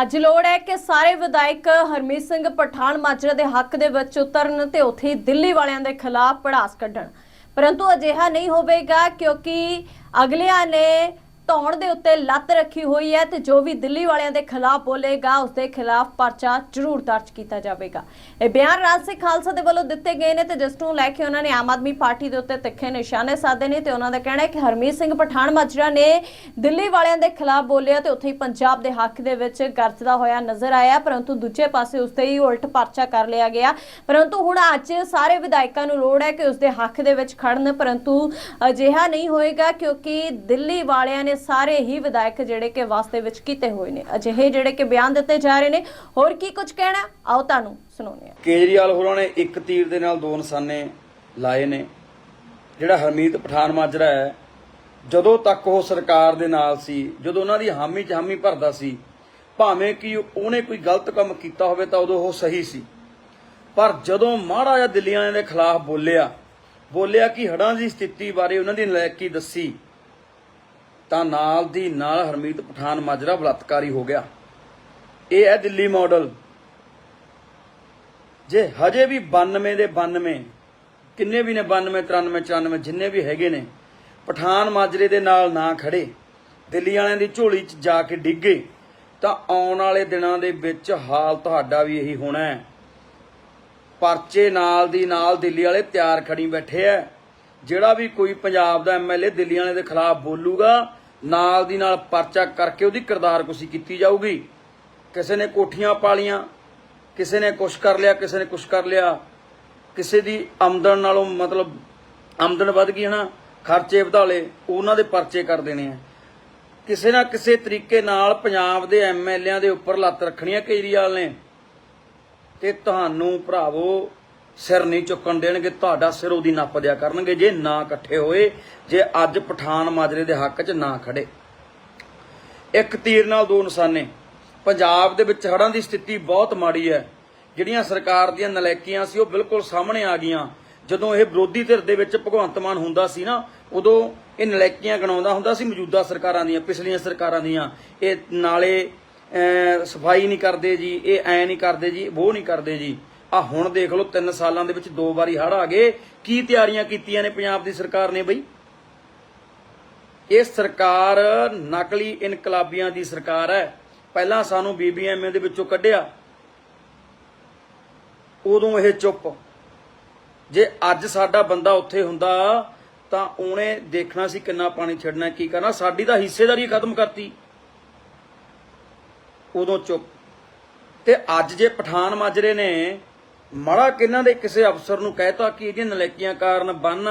ਅੱਜ ਲੋੜ ਹੈ ਕਿ ਸਾਰੇ ਵਿਧਾਇਕ ਹਰਮੀਤ ਸਿੰਘ ਪਠਾਨ ਮਾਜਰਾ ਦੇ ਹੱਕ ਦੇ ਵਿੱਚ ਉਤਰਨ ਤੇ ਉੱਥੇ ਹੀ ਦਿੱਲੀ ਵਾਲਿਆਂ ਦੇ ਖਿਲਾਫ ਪੜਾਸ ਕੱਢਣ। ਪਰੰਤੂ ਅਜਿਹਾ ਨਹੀਂ ਹੋਵੇਗਾ ਕਿਉਂਕਿ ਅਗਲਿਆਂ ਨੇ ਧੌਣ ਦੇ ਉੱਤੇ ਲੱਤ ਰੱਖੀ ਹੋਈ ਹੈ ਤੇ ਜੋ ਵੀ ਦਿੱਲੀ ਵਾਲਿਆਂ ਦੇ ਖਿਲਾਫ ਬੋਲੇਗਾ, ਉਸ ਦੇ ਖਿਲਾਫ ਪਰਚਾ ਜ਼ਰੂਰ ਦਰਜ ਕੀਤਾ ਜਾਵੇਗਾ। ਇਹ ਬਿਆਨ ਰਾਜ ਸਿੰਘ ਖਾਲਸਾ ਦੇ ਵੱਲੋਂ ਦਿੱਤੇ ਗਏ ਨੇ ਤੇ ਜਿਸ ਨੂੰ ਲੈ ਕੇ ਉਹਨਾਂ ਨੇ ਆਮ ਆਦਮੀ ਪਾਰਟੀ ਦੇ ਉੱਤੇ ਤਿੱਖੇ ਨਿਸ਼ਾਨੇ ਸਾਧੇ ਨੇ ਤੇ ਉਹਨਾਂ ਦਾ ਕਹਿਣਾ ਹੈ ਕਿ ਹਰਮੀਤ ਸਿੰਘ ਪਠਾਨ ਮਾਜਰਾ ਨੇ ਦਿੱਲੀ ਵਾਲਿਆਂ ਦੇ ਖਿਲਾਫ ਬੋਲਿਆ ਤੇ ਉੱਥੇ ਹੀ ਪੰਜਾਬ ਦੇ ਹੱਕ ਦੇ ਵਿੱਚ ਗਰਜਦਾ ਹੋਇਆ ਨਜ਼ਰ ਆਇਆ, ਪਰੰਤੂ ਦੂਜੇ ਪਾਸੇ ਉਸ ਤੇ ਹੀ ਉਲਟ ਪਰਚਾ ਕਰ ਲਿਆ ਗਿਆ। ਪਰੰਤੂ ਹੁਣ ਅੱਜ ਸਾਰੇ ਵਿਧਾਇਕਾਂ ਨੂੰ ਲੋੜ ਹੈ ਕਿ ਉਸ ਦੇ ਹੱਕ ਦੇ ਵਿੱਚ ਖੜਨ, ਪਰੰਤੂ ਅਜਿਹਾ ਨਹੀਂ ਹੋਏਗਾ ਕਿਉਂਕਿ ਦਿੱਲੀ ਵਾਲਿਆਂ ਨੇ ਸਾਰੇ ਹੀ ਵਿਧਾਇਕ ਜਿਹੜੇ ਕਿ ਵਾਸਤੇ ਵਿੱਚ ਕੀਤੇ ਹੋਏ ਨੇ। ਅਜਿਹੇ ਜਿਹੜੇ ਕਿ ਬਿਆਨ ਦਿੱਤੇ ਜਾ ਰਹੇ ਨੇ। ਹੋਰ ਕੀ ਕੁਝ ਕਹਿਣਾ? ਆਓ ਤੁਹਾਨੂੰ ਸੁਣਾਉਂਦੇ ਹਾਂ। ਕੇਜਰੀਵਾਲ ਹੋਰਾਂ ਨੇ ਇੱਕ ਤੀਰ ਦੇ ਨਾਲ ਦੋ ਨਿਸ਼ਾਨੇ ਲਾਏ ਨੇ। ਜਿਹੜਾ ਹਰਮੀਤ ਪਠਾਨ ਮਾਜਰਾ ਹੈ, ਜਦੋਂ ਤੱਕ ਉਹ ਸਰਕਾਰ ਦੇ ਨਾਲ ਸੀ, ਜਦੋਂ ਉਹਨਾਂ ਦੀ ਹਾਮੀ ਚ ਹਾਮੀ ਭਰਦਾ ਸੀ, ਭਾਵੇਂ ਕਿ ਉਹਨੇ ਕੋਈ ਗਲਤ ਕੰਮ ਕੀਤਾ ਹੋਵੇ ਤਾਂ ਉਦੋਂ ਉਹ ਸਹੀ ਸੀ। ਪਰ ਜਦੋਂ ਮਹਾਰਾਜਾ ਜਿਹਾ ਦਿੱਲੀਆਂ ਦੇ ਖਿਲਾਫ ਬੋਲਿਆ ਬੋਲਿਆ ਕਿ ਹੜਾਂ ਦੀ ਸਥਿਤੀ ਬਾਰੇ ਉਹਨਾਂ ਦੀ ਨਲਾਇਕੀ ਦੱਸੀ ਤਾਂ ਨਾਲ ਦੀ ਨਾਲ ਹਰਮੀਤ ਪਠਾਨ ਮਾਜਰਾ ਬਲਾਤਕਾਰੀ ਹੋ ਗਿਆ। ਇਹ ਹੈ ਦਿੱਲੀ ਮਾਡਲ ਜੇ ਹਜੇ ਵੀ 92 ਦੇ 92 ਕਿੰਨੇ ਵੀ ਨੇ 92 93 94 ਜਿੰਨੇ ਵੀ ਹੈਗੇ ਨੇ, ਪਠਾਨ ਮਾਜਰੇ ਦੇ ਨਾਲ ਨਾ ਖੜੇ, ਦਿੱਲੀ ਵਾਲਿਆਂ ਦੀ ਝੋਲੀ 'ਚ ਜਾ ਕੇ ਡਿੱਗੇ, ਤਾਂ ਆਉਣ ਵਾਲੇ ਦਿਨਾਂ ਦੇ ਵਿੱਚ ਹਾਲ ਤੁਹਾਡਾ ਵੀ ਇਹੀ ਹੋਣਾ ਹੈ। ਪਰਚੇ ਨਾਲ ਦੀ ਨਾਲ ਦਿੱਲੀ ਵਾਲੇ ਤਿਆਰ ਖੜੀ ਬੈਠੇ ਐ ਜਿਹੜਾ ਵੀ ਕੋਈ ਪੰਜਾਬ ਦਾ ਐਮਐਲਏ ਦਿੱਲੀ ਵਾਲੇ ਦੇ ਖਿਲਾਫ ਬੋਲੂਗਾ, ਨਾਲ ਦੀ ਨਾਲ ਪਰਚਾ ਕਰਕੇ ਉਹਦੀ ਕਿਰਦਾਰਕੁਸ਼ੀ ਕੀਤੀ ਜਾਊਗੀ। ਕਿਸੇ ਨੇ ਕੋਠੀਆਂ ਪਾਲੀਆਂ, ਕਿਸੇ ਨੇ ਕੁਛ ਕਰ ਲਿਆ, ਕਿਸੇ ਨੇ ਕੁਛ ਕਰ ਲਿਆ। ਕਿਸੇ ਦੀ ਆਮਦਨ ਨਾਲੋਂ ਮਤਲਬ ਆਮਦਨ ਵੱਧ ਗਈ ਹਨਾ ਖਰਚੇ ਵਧਾਲੇ ਉਹਨਾਂ ਦੇ ਪਰਚੇ ਕਰ ਦੇਣੇ ਆ। ਕਿਸੇ ਨਾ ਕਿਸੇ ਤਰੀਕੇ ਨਾਲ ਪੰਜਾਬ ਦੇ ਐਮਐਲਏਆਂ ਦੇ ਉੱਪਰ ਲੱਤ ਰੱਖਣੀ ਆ ਕੇਜਰੀਵਾਲ ਨੇ। ਤੇ ਤੁਹਾਨੂੰ ਭਰਾਵੋ ਸਿਰ ਨਹੀਂ ਚੁੱਕਣ ਦੇਣਗੇ, ਤੁਹਾਡਾ ਸਿਰ ਉਹਦੀ ਨੱਪ ਦਿਆ ਕਰਨਗੇ। ਜੇ ਨਾ ਇਕੱਠੇ ਹੋਏ, ਜੇ ਅੱਜ ਪਠਾਨ ਮਾਜਰੇ ਦੇ ਹੱਕ 'ਚ ਨਾ ਖੜੇ। ਇੱਕ ਤੀਰ ਨਾਲ ਦੋ ਨਿਸ਼ਾਨੇ ਪੰਜਾਬ ਦੇ ਵਿੱਚ ਹੜ੍ਹਾਂ ਦੀ ਸਥਿਤੀ ਬਹੁਤ ਮਾੜੀ ਹੈ। ਜਿਹੜੀਆਂ ਸਰਕਾਰ ਦੀਆਂ ਨਲਾਇਕੀਆਂ ਸੀ, ਉਹ ਬਿਲਕੁਲ ਸਾਹਮਣੇ ਆ ਗਈਆਂ। ਜਦੋਂ ਇਹ ਵਿਰੋਧੀ ਧਿਰ ਦੇ ਵਿੱਚ ਭਗਵੰਤ ਮਾਨ ਹੁੰਦਾ ਸੀ ਨਾ, ਉਦੋਂ ਇਹ ਨਲਾਇਕੀਆਂ ਗਣਾਉਂਦਾ ਹੁੰਦਾ ਸੀ ਮੌਜੂਦਾ ਸਰਕਾਰਾਂ ਦੀਆਂ, ਪਿਛਲੀਆਂ ਸਰਕਾਰਾਂ ਦੀਆਂ। ਇਹ ਨਾਲੇ ਸਫ਼ਾਈ ਨਹੀਂ ਕਰਦੇ ਜੀ, ਇਹ ਐ ਨਹੀਂ ਕਰਦੇ ਜੀ ਉਹ ਨਹੀਂ ਕਰਦੇ ਜੀ। ਆ ਹੁਣ ਦੇਖ ਲਓ 3 ਸਾਲਾਂ ਦੇ ਵਿੱਚ ਦੋ ਵਾਰੀ ਹੜ ਆ ਗਏ। ਕੀ ਤਿਆਰੀਆਂ ਕੀਤੀਆਂ ਨੇ ਪੰਜਾਬ ਦੀ ਸਰਕਾਰ ਨੇ ਬਈ? ਇਹ ਸਰਕਾਰ ਨਕਲੀ ਇਨਕਲਾਬੀਆਂ ਦੀ ਸਰਕਾਰ ਹੈ। ਪਹਿਲਾਂ ਸਾਨੂੰ ਬੀਬੀਐਮਏ ਦੇ ਵਿੱਚੋਂ ਕੱਢਿਆ। ਉਦੋਂ ਇਹ ਚੁੱਪ। ਜੇ ਅੱਜ ਸਾਡਾ ਬੰਦਾ ਉੱਥੇ ਹੁੰਦਾ ਤਾਂ ਉਹਨੇ ਦੇਖਣਾ ਸੀ ਕਿੰਨਾ ਪਾਣੀ ਛੱਡਣਾ, ਕੀ ਕਰਨਾ। ਸਾਡੀ ਤਾਂ ਹਿੱਸੇਦਾਰੀ ਖਤਮ ਕਰਤੀ। ਉਦੋਂ ਚੁੱਪ। ਤੇ ਅੱਜ ਜੇ ਪਠਾਨ ਮਾਜਰੇ ਨੇ ਮਾੜਾ ਕਿਨਾਂ ਦੇ ਕਿਸੇ ਅਫਸਰ ਨੂੰ ਕਹਿਤਾ ਕਿ ਇਹਦੀਆਂ ਨਲੇਕੀਆਂ ਕਾਰਨ ਬੰਨ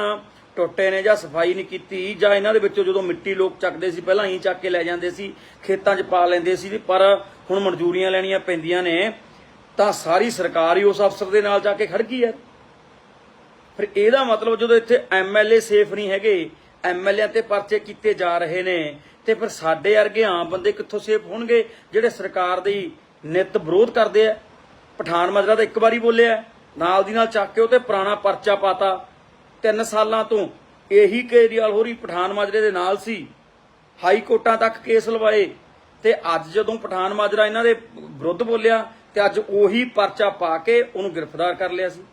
ਟੁੱਟੇ ਨੇ ਜਾਂ ਸਫ਼ਾਈ ਨਹੀਂ ਕੀਤੀ, ਜਾਂ ਇਹਨਾਂ ਦੇ ਵਿੱਚੋਂ ਜਦੋਂ ਮਿੱਟੀ ਲੋਕ ਚੱਕਦੇ ਸੀ, ਪਹਿਲਾਂ ਹੀ ਚੱਕ ਕੇ ਲੈ ਜਾਂਦੇ ਸੀ, ਖੇਤਾਂ 'ਚ ਪਾ ਲੈਂਦੇ ਸੀ ਪਰ ਹੁਣ ਮਨਜ਼ੂਰੀਆਂ ਲੈਣੀਆਂ ਪੈਂਦੀਆਂ ਨੇ, ਤਾਂ ਸਾਰੀ ਸਰਕਾਰ ਹੀ ਉਸ ਅਫਸਰ ਦੇ ਨਾਲ ਜਾ ਕੇ ਖੜ ਗਈ ਹੈ। ਫਿਰ ਇਹਦਾ ਮਤਲਬ ਜਦੋਂ ਇੱਥੇ ਐਮਐਲਏ ਸੇਫ ਨਹੀਂ ਹੈਗੇ ਐਮਐਲਏ ਤੇ ਪਰਚੇ ਕੀਤੇ ਜਾ ਰਹੇ ਨੇ, ਤੇ ਫਿਰ ਸਾਡੇ ਵਰਗੇ ਆਮ ਬੰਦੇ ਕਿੱਥੋਂ ਸੇਫ ਹੋਣਗੇ ਜਿਹੜੇ ਸਰਕਾਰ ਦੀ ਨਿਤ ਵਿਰੋਧ ਕਰਦੇ ਆ? ਪਠਾਨ ਮਜਰਾ ਤਾਂ ਇੱਕ ਵਾਰੀ ਬੋਲਿਆ ਨਾਲ ਦੀ ਨਾਲ ਚੱਕ ਕੇ ਉਹ ਤੇ ਪੁਰਾਣਾ ਪਰਚਾ ਪਾਤਾ। ਤਿੰਨ ਸਾਲਾਂ ਤੋਂ ਇਹੀ ਕੇਜਰੀਵਾਲ ਹੋਰੀ ਪਠਾਨ ਮਾਜਰੇ ਦੇ ਨਾਲ ਸੀ। ਹਾਈ ਕੋਰਟਾਂ ਤੱਕ ਕੇਸ ਲਵਾਏ। ਤੇ ਅੱਜ ਜਦੋਂ ਪਠਾਨ ਮਾਜਰਾ ਇਹਨਾਂ ਦੇ ਵਿਰੁੱਧ ਬੋਲਿਆ, ਤੇ ਅੱਜ ਉਹੀ ਪਰਚਾ ਪਾ ਕੇ ਉਹਨੂੰ ਗ੍ਰਿਫਤਾਰ ਕਰ ਲਿਆ ਸੀ।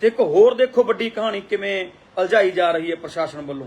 ਤੇ ਇੱਕ ਹੋਰ ਦੇਖੋ ਵੱਡੀ ਕਹਾਣੀ ਕਿਵੇਂ ਉਲਝਾਈ ਜਾ ਰਹੀ ਹੈ ਪ੍ਰਸ਼ਾਸਨ ਵੱਲੋਂ।